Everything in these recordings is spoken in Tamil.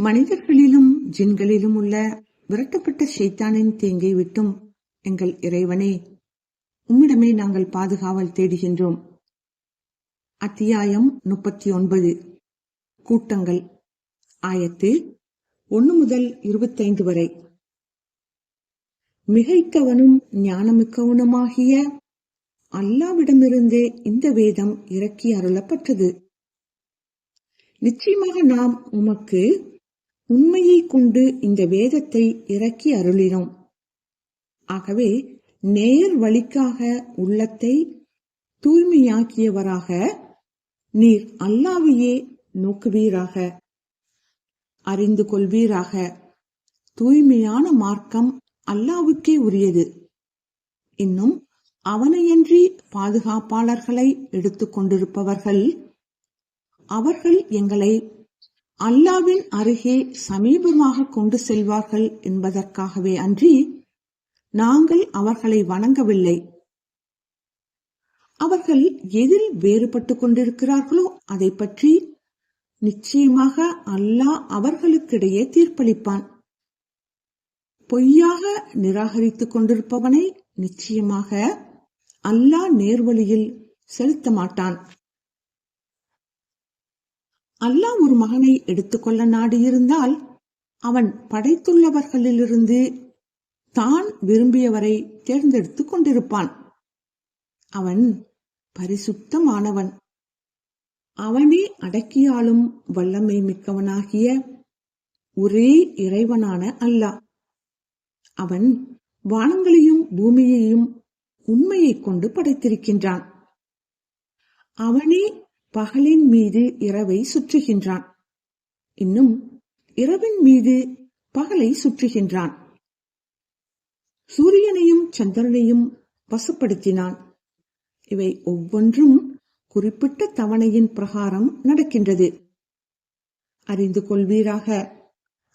மனிதர்களிலும் ஜின்களிலும் உள்ள விரட்டப்பட்ட ஷைத்தானின் தீங்கை விட்டும் எங்கள் இறைவனே உம்மிடமே நாங்கள் பாதுகாவல் தேடுகின்றோம். அத்தியாயம் முப்பத்தி ஒன்பது கூட்டங்கள். ஆயத்து ஒன்று முதல் இருபத்தைந்து வரை. மிகைத்தவனும் ஞானமிக்கவனுமாகிய அல்லாவிடமிருந்தே இந்த வேதம் இறக்கி அருளப்பட்டது. நிச்சயமாக நாம் உமக்கு உண்மையை கொண்டு இந்த வேதத்தை இறக்கி அருளினோம். ஆகவே நேர் வழிக்காக உள்ளத்தை தூய்மையாக்கியவராக நீர் அல்லாவையே நோக்குவீராக. அறிந்து கொள்வீராக. தூய்மையான மார்க்கம் அல்லாவுக்கே உரியது. இன்னும் அவனையன்றி பாதுகாப்பாளர்களை எடுத்துக் கொண்டிருப்பவர்கள் அவர்கள் எங்களை அல்லாவின் அருகே சமீபமாக கொண்டு செல்வார்கள் என்பதற்காகவே அன்றி நாங்கள் அவர்களை வணங்கவில்லை. அவர்கள் எதில் வேறுபட்டுக் கொண்டிருக்கிறார்களோ அதை பற்றி நிச்சயமாக அல்லாஹ் அவர்களுக்கிடையே தீர்ப்பளிப்பான். பொய்யாக நிராகரித்துக் கொண்டிருப்பவனை நிச்சயமாக அல்லாஹ் நேர்வழியில் செலுத்த மாட்டான் அல்லாஹ் ஒரு மகனை எடுத்துக்கொள்ள நாடியிருந்தால் அவன் படைத்துள்ளவர்களிலிருந்து தான் விரும்பியவரை தேர்ந்தெடுத்துக் கொண்டிருப்பான். அவன் பரிசுத்தமானவன். அவனே அடக்கியாலும் வல்லமை மிக்கவனாகிய ஒரே இறைவனான அல்லாஹ். அவன் வானங்களையும் பூமியையும் உண்மையைக் கொண்டு படைத்திருக்கின்றான். அவனே பகலின் மீது இரவை சுற்றுகின்றான். இன்னும் இரவின் மீது பகலை சுற்றுகின்றான். சூரியனையும் சந்திரனையும் வசப்படுத்தினான். இவை ஒவ்வொன்றும் குறிப்பிட்ட தவணையின் பிரகாரம் நடக்கின்றது. அறிந்து கொள்வீராக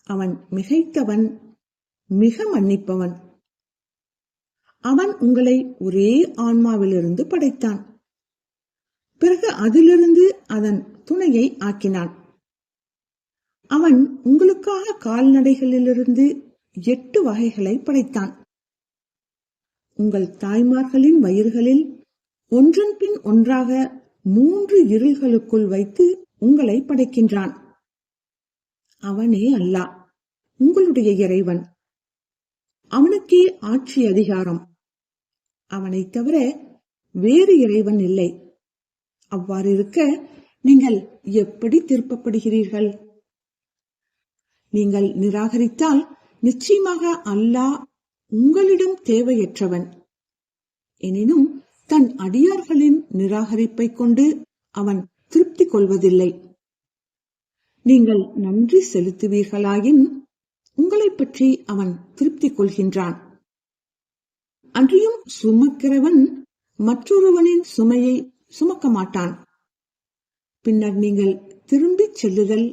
அவன் மிகைத்தவன் மிக மன்னிப்பவன். அவன் உங்களை ஒரே ஆன்மாவிலிருந்து படைத்தான். பிறகு அதிலிருந்து அதன் துணையை ஆக்கினான். அவன் உங்களுக்காக கால்நடைகளிலிருந்து எட்டு வகைகளை படைத்தான். உங்கள் தாய்மார்களின் வயிறுகளில் ஒன்றன் பின் ஒன்றாக மூன்று இருள்களுக்குள் வைத்து உங்களை படைக்கின்றான். அவனே அல்லா உங்களுடைய இறைவன். அவனுக்கே ஆட்சி அதிகாரம். அவனைத் தவிர வேறு இறைவன் இல்லை. அவ்வாறு இருக்க நீங்கள் எப்படி திருப்பப்படுகிறீர்கள்? நீங்கள் நிராகரித்தால் நிச்சயமாக அல்லாஹ் உங்களிடம் தேவையற்றவன். எனினும் தன் அடியார்களின் நிராகரிப்பை கொண்டு அவன் திருப்தி கொள்வதில்லை. நீங்கள் நன்றி செலுத்துவீர்களாயின் உங்களை பற்றி அவன் திருப்தி கொள்கின்றான். அன்றியும் சுமக்கிறவன் மற்றொருவனின் சுமையை சுமக்க மாட்டான். பின்னர் நீங்கள் திரும்பிச் செல்லுதல்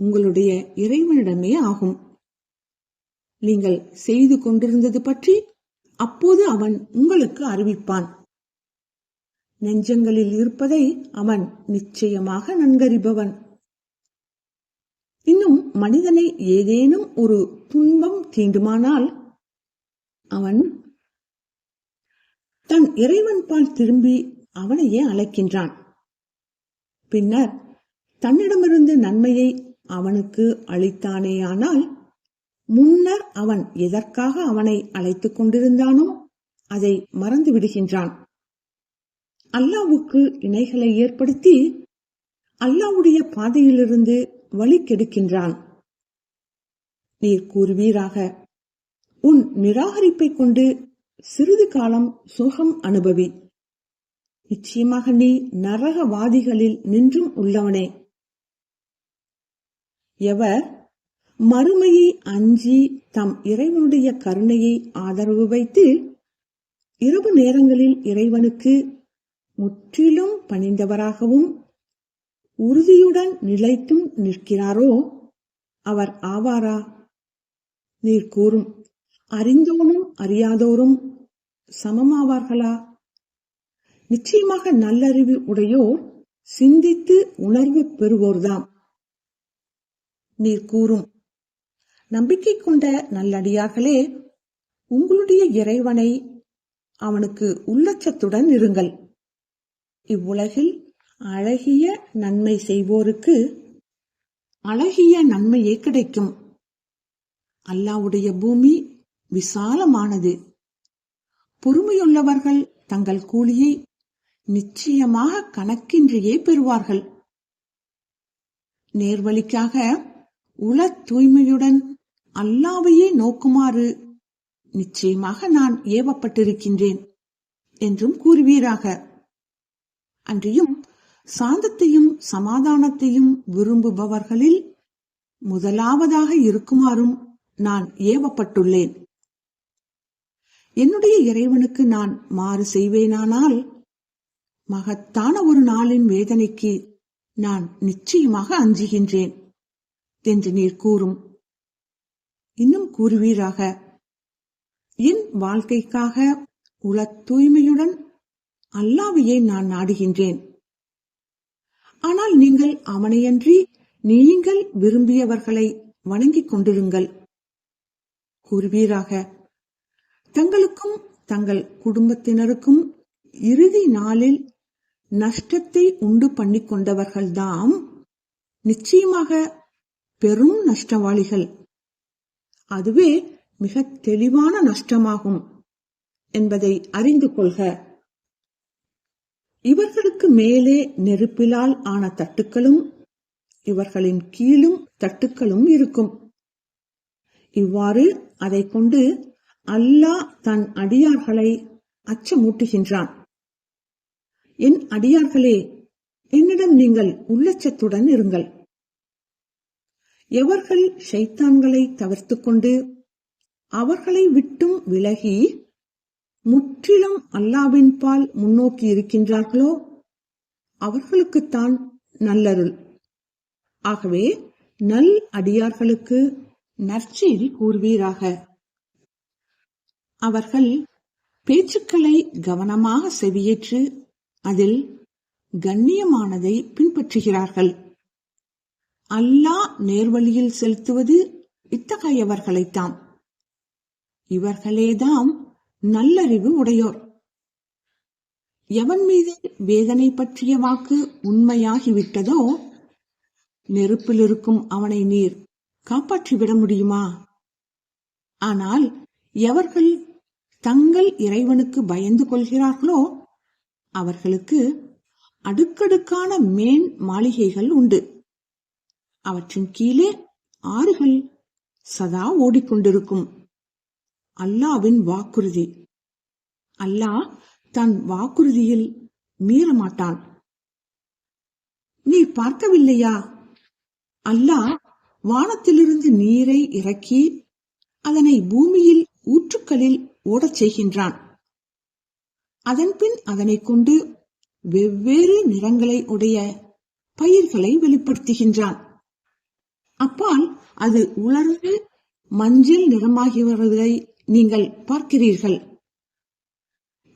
உங்களுடைய இறைவனிடமே ஆகும். நீங்கள் செய்து கொண்டிருந்தது பற்றி அப்போது அவன் உங்களுக்கு அறிவிப்பான். நெஞ்சங்களில் இருப்பதை அவன் நிச்சயமாக நன்கறிபவன். இன்னும் மனிதனை ஏதேனும் ஒரு துன்பம் தீண்டுமானால் அவன் தன் இறைவன் பால் திரும்பி அவனையே அழைக்கின்றான்? பின்னர் தன்னிடமிருந்து நன்மையை அவனுக்கு அளித்தானேயானால் முன்னர் அவன் எதற்காக அவனை அழைத்துக் கொண்டிருந்தானோ அதை மறந்து விடுகின்றான். அல்லாவுக்கு இணைகளை ஏற்படுத்தி அல்லாவுடைய பாதையிலிருந்து வழி கெடுக்கின்றான். நீர் கூறுவீராக உன் நிராகரிப்பை கொண்டு சிறிது காலம் சுகம் அனுபவி. நிச்சயமாக நீ நரகவாதிகளில் நின்றும் உள்ளவனே. எவர் மறுமையை அஞ்சி தம் இறைவனுடைய கருணையை ஆதரவு வைத்து இரவு நேரங்களில் இறைவனுக்கு முற்றிலும் பணிந்தவராகவும் உறுதியுடன் நிலைத்தும் நிற்கிறாரோ அவர் ஆவாரா? நீர் கூறும். அறிந்தோனும் அறியாதோரும் சமமாவார்களா? நிச்சயமாக நல்லறிவு உடையோர் சிந்தித்து உணர்வு பெறுவோர்தாம். நீர் கூறும் நம்பிக்கை கொண்ட நல்லடியார்களே உங்களுடைய இறைவனை அவனுக்கு உள்ளச்சத்துடன் இருங்கள். இவ்வுலகில் அழகிய நன்மை செய்வோருக்கு அழகிய நன்மையே கிடைக்கும். அல்லாவுடைய பூமி விசாலமானது. பொறுமையுள்ளவர்கள் தங்கள் கூலியை நிச்சயமாக கணக்கின்றியே பெறுவார்கள். நேர்வழிக்காக உள தூய்மையுடன் அல்லாவையே நோக்குமாறு நிச்சயமாக நான் ஏவப்பட்டிருக்கின்றேன் என்றும் கூறுவீராக. அன்றியும் சாந்தத்தையும் சமாதானத்தையும் விரும்புபவர்களில் முதலாவதாக இருக்குமாறும் நான் ஏவப்பட்டுள்ளேன். என்னுடைய இறைவனுக்கு நான் மாறு செய்வேனானால் மகத்தான ஒரு நாளின் வேதனைக்கு நான் நிச்சயமாக அஞ்சுகின்றேன் என்று நீர் கூறும். இன்னும் கூறுவீராக என் வாழ்க்கைக்காக உள தூய்மையுடன் அல்லாவையே நான் நாடுகின்றேன். ஆனால் நீங்கள் அவனையன்றி நீங்கள் விரும்பியவர்களை வணங்கிக் கொண்டிருங்கள். கூறுவீராக தங்களுக்கும் தங்கள் குடும்பத்தினருக்கும் இறுதி நாளில் நஷ்டத்தை உண்டு பண்ணி கொண்டவர்கள்தாம். நிச்சயமாக பெரும் நஷ்டவாளிகள். அதுவே மிக தெளிவான நஷ்டமாகும் என்பதை அறிந்து கொள்க. இவர்களுக்கு மேலே நெருப்பிலால் ஆன தட்டுக்களும் இவர்களின் கீழும் தட்டுக்களும் இருக்கும். இவ்வாறு அதை கொண்டு அல்லாஹ் தன் அடியார்களை அச்சமூட்டுகின்றான். என் அடியார்களே என்னிடம் நீங்கள் உள்ளச்சத்துடன் இருங்கள். எவர்கள் ஷைத்தான்களை தவிர்த்து கொண்டு அவர்களை விட்டும் விலகி முற்றிலும் அல்லாவின் பால் முன்னோக்கி இருக்கின்றார்களோ அவர்களுக்குத்தான் நல்லருள். ஆகவே நல் அடியார்களுக்கு நற்செய்தி கூறுவீராக. அவர்கள் பேச்சுக்களை கவனமாக செவியேற்று அதில் கண்ணியமானதை பின்பற்றுகிறார்கள். அல்லாஹ் நேர்வழியில் செலுத்துவது இத்தகையவர்களைத்தாம் இவர்களேதாம் நல்லறிவு உடையோர். எவன் மீது வேதனை பற்றிய வாக்கு உண்மையாகிவிட்டதோ நெருப்பில் இருக்கும் அவனை நீர் காப்பாற்றிவிட முடியுமா? ஆனால் எவர்கள் தங்கள் இறைவனுக்கு பயந்து கொள்கிறார்களோ அவர்களுக்கு அடுக்கடுக்கான மேன் மாளிகைகள் உண்டு. அவற்றின் கீழே ஆறுகள் சதா ஓடிக்கொண்டிருக்கும். அல்லாவின் வாக்குறுதி. அல்லாஹ் தன் வாக்குறுதியில் மீறமாட்டான். நீ பார்க்கவில்லையா? அல்லாஹ் வானத்திலிருந்து நீரை இறக்கி அதனை பூமியில் ஊற்றுக்களில் ஓடச் செய்கின்றான். அதன்பின் அதனை கொண்டு வெவ்வேறு நிறங்களை உடைய பயிர்களை வெளிப்படுத்துகின்றான். அப்பால் அது உலர்ந்து மஞ்சள் நிறமாகி வருவதை நீங்கள் பார்க்கிறீர்கள்.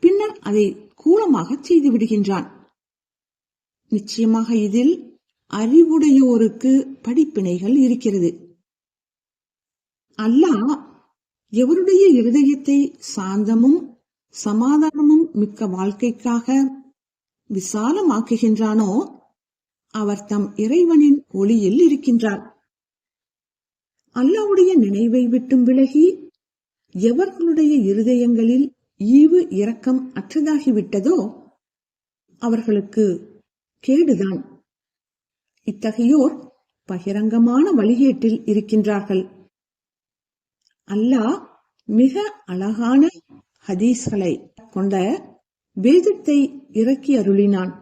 பின்னர் அதை கூலமாக செய்து விடுகின்றான். நிச்சயமாக இதில் அறிவுடையோருக்கு படிப்பினைகள் இருக்கிறது. அல்லாஹ் எவருடைய இருதயத்தை சாந்தமும் சமாதானமும் மிக்க வாழ்க்கைக்காக விசாலமாக்குகின்றானோ அவர் தம் இறைவனின் ஒளியில் இருக்கின்றார். அல்லாவுடைய நினைவை விட்டும் விலகி எவர்களுடைய இருதயங்களில் ஈவு இரக்கம் அற்றதாகிவிட்டதோ அவர்களுக்கு கேடுதான். இத்தகையோர் பகிரங்கமான வழிகேட்டில் இருக்கின்றார்கள். அல்லாஹ் மிக அழகான ஹதீஸ்களை கொண்ட வேதத்தை இறக்கி அருளினான்.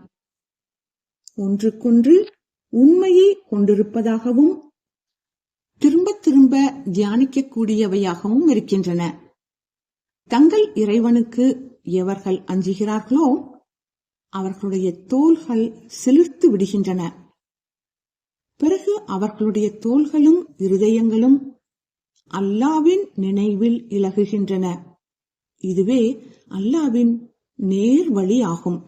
ஒன்றுக்கொன்று உண்மையை கொண்டிருப்பதாகவும் திரும்ப திரும்ப தியானிக்கக்கூடியவையாகவும் இருக்கின்றன. தங்கள் இறைவனுக்கு எவர்கள் அஞ்சுகிறார்களோ அவர்களுடைய தோள்கள் சிலிர்த்து விடுகின்றன. பிறகு அவர்களுடைய தோள்களும் இருதயங்களும் அல்லாவின் நினைவில் இலகுகின்றன. இதுவே அல்லாவின் நேர் வழி ஆகும்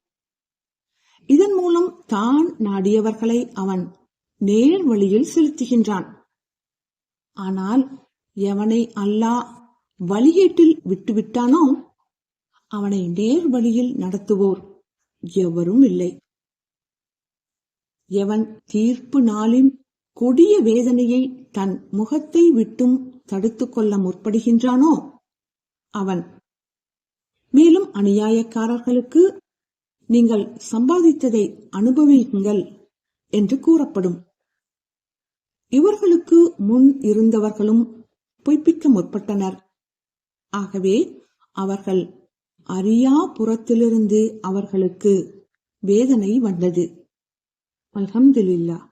இதன் மூலம் தான் நாடியவர்களை அவன் நேர் வழியில் செலுத்துகின்றான். ஆனால் எவனை அல்லாஹ் வழிகேட்டில் விட்டுவிட்டானோ அவனை நேர் வழியில் நடத்துவோர் எவரும் இல்லை. எவன் தீர்ப்பு நாளின் கொடிய வேதனையை தன் முகத்தை விட்டும் தடுத்துக்கொள்ள முற்படுகின்றானோ அவன் மேலும் அநியாயக்காரர்களுக்கு நீங்கள் சம்பாதித்ததை அனுபவியுங்கள் என்று கூறப்படும். இவர்களுக்கு முன் இருந்தவர்களும் பொய்ப்பிக்க முற்பட்டனர். ஆகவே அவர்கள் அறியா புறத்திலிருந்து அவர்களுக்கு வேதனை வந்தது. அல்ஹம்துலில்லா